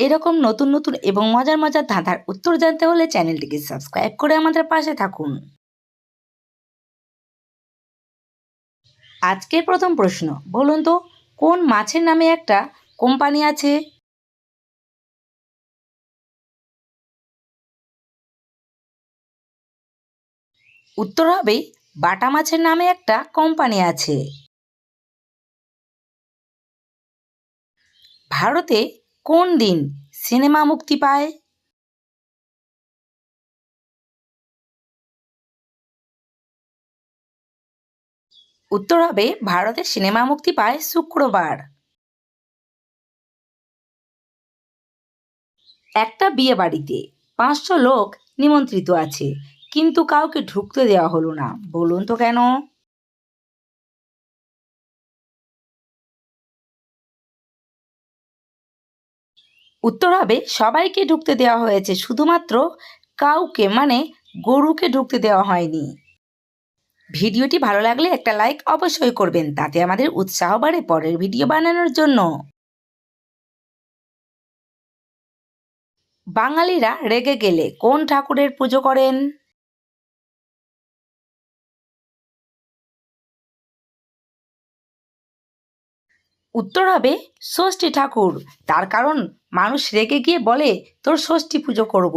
এরকম নতুন নতুন এবং মজার মজার ধাঁধার উত্তর জানতে হলে চ্যানেলটিকে সাবস্ক্রাইব করে আমাদের পাশে থাকুন। আজকের প্রথম প্রশ্ন, বলুন তো, কোন মাছের নামে একটা কোম্পানি আছে? উত্তর হবে, বাটা মাছের নামে একটা কোম্পানি আছে। ভারতে কোন দিন সিনেমা মুক্তি পায়? উত্তর হবে, ভারতে সিনেমা মুক্তি পায় শুক্রবার। একটা বিয়ে বাড়িতে পাঁচশো লোক নিমন্ত্রিত আছে, কিন্তু কাউকে ঢুকতে দেওয়া হলো না। বলুন তো কেন? উত্তর হবে, সবাইকে ঢুকতে দেওয়া হয়েছে, শুধুমাত্র কাউকে মানে গরুকে ঢুকতে দেওয়া হয়নি। ভিডিওটি ভালো লাগলে একটা লাইক অবশ্যই করবেন, তাতে আমাদের উৎসাহ বাড়ে পরের ভিডিও বানানোর জন্য। বাঙালিরা রেগে গেলে কোন ঠাকুরের পুজো করেন? উত্তর হবে ষষ্ঠী ঠাকুর। তার কারণ মানুষ রেগে গিয়ে বলে, তোর ষষ্ঠী পুজো করব।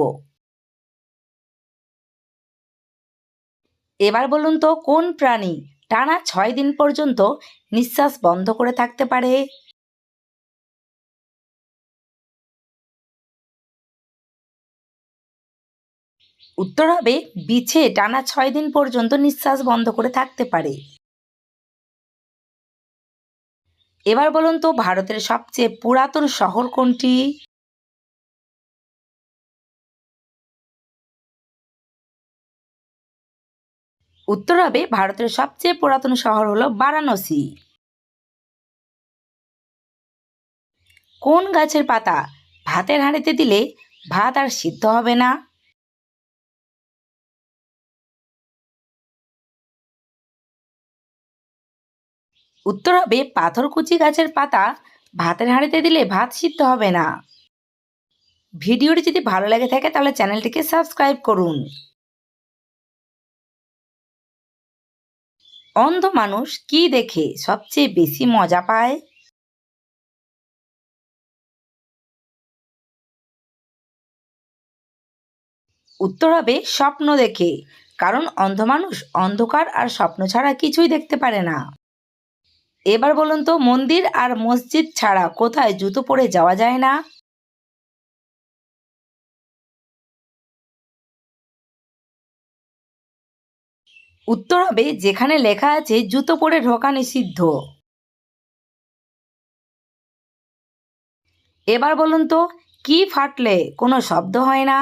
এবার বলুন তো, কোন প্রাণী টানা ছয় দিন পর্যন্ত নিঃশ্বাস বন্ধ করে থাকতে পারে? উত্তর হবে, বিছে টানা ছয় দিন পর্যন্ত নিঃশ্বাস বন্ধ করে থাকতে পারে। এবার বলুন তো ভারতের সবচেয়ে পুরাতন শহর কোনটি? উত্তর হবে ভারতের সবচেয়ে পুরাতন শহর হলো বারাণসী। কোন গাছের পাতা ভাতের হাঁড়িতে দিলে ভাত আর সিদ্ধ হবে না? উত্তর হবে পাথরকুচি গাছের পাতা। ভাতের হাঁড়িতে দিলে ভাত সিদ্ধ হবে না। ভিডিওটি যদি ভালো লাগে থাকে তাহলে চ্যানেলটিকে সাবস্ক্রাইব করুন। অন্ধ মানুষ কি দেখে সবচেয়ে বেশি মজা পায়? উত্তর হবে স্বপ্ন দেখে, কারণ অন্ধ মানুষ অন্ধকার আর স্বপ্ন ছাড়া কিছুই দেখতে পারে না। এবার বলুন তো, মন্দির আর মসজিদ ছাড়া কোথায় জুতো পরে যাওয়া যায় না? উত্তর হবে, যেখানে লেখা আছে, জুতো পরে ঢোকা নিষিদ্ধ। এবার বলুন তো, কি ফাটলে কোনো শব্দ হয় না?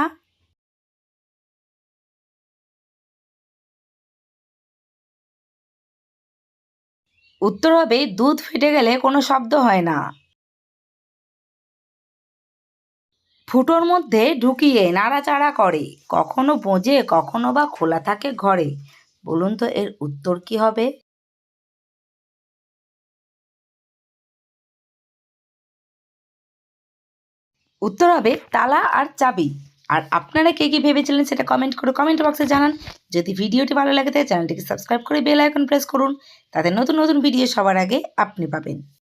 উত্তর হবে, দুধ ফেটে গেলে কোনো শব্দ হয় না। ফুটোর মধ্যে ঢুকিয়ে নাড়াচাড়া করে, কখনো বোঁজে কখনো বা খোলা থাকে ঘরে। বলুন তো এর উত্তর কি হবে? উত্তর হবে, তালা আর চাবি। আর আপনারা কে কী ভেবেছিলেন সেটা কমেন্ট করে কমেন্ট বক্সে জানান। যদি ভিডিওটি ভালো লাগে তাহলে চ্যানেলটিকে সাবস্ক্রাইব করে বেল আইকন প্রেস করুন। তাতে নতুন নতুন ভিডিও সবার আগে আপনি পাবেন।